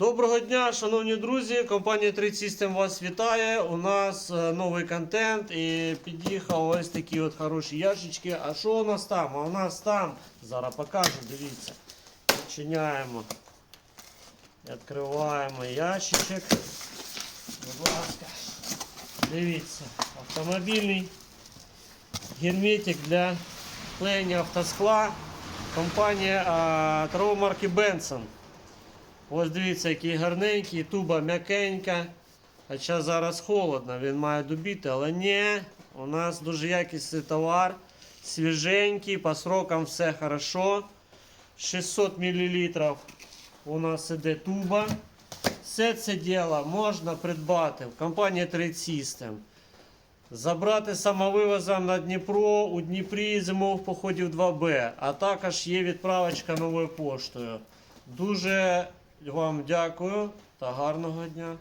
Доброго дня, шановні друзі. Компанія 3 System вас вітає. У нас е, новий контент і під'їхав ось такі от хороші ящички. А що у нас там? А у нас там, зараз покажу, дивіться. Відчиняємо. Відкриваємо ящичок. Будь ласка. Дивіться, автомобільний герметик для клеєння автоскла. Компанія а, торгової марки Benson. Ось дивіться, який гарненький, туба м'якенька. Хоча зараз холодно, він має добіти, але ні, у нас дуже якісний товар, свіженький, по срокам все хорошо. 600 мл у нас іде туба. Все це діло можна придбати в компанії Trade System. Забрати самовивозом на Дніпро у Дніпрі зимових походів 2Б, а також є відправочка новою поштою. Дуже вам дякую та гарного дня.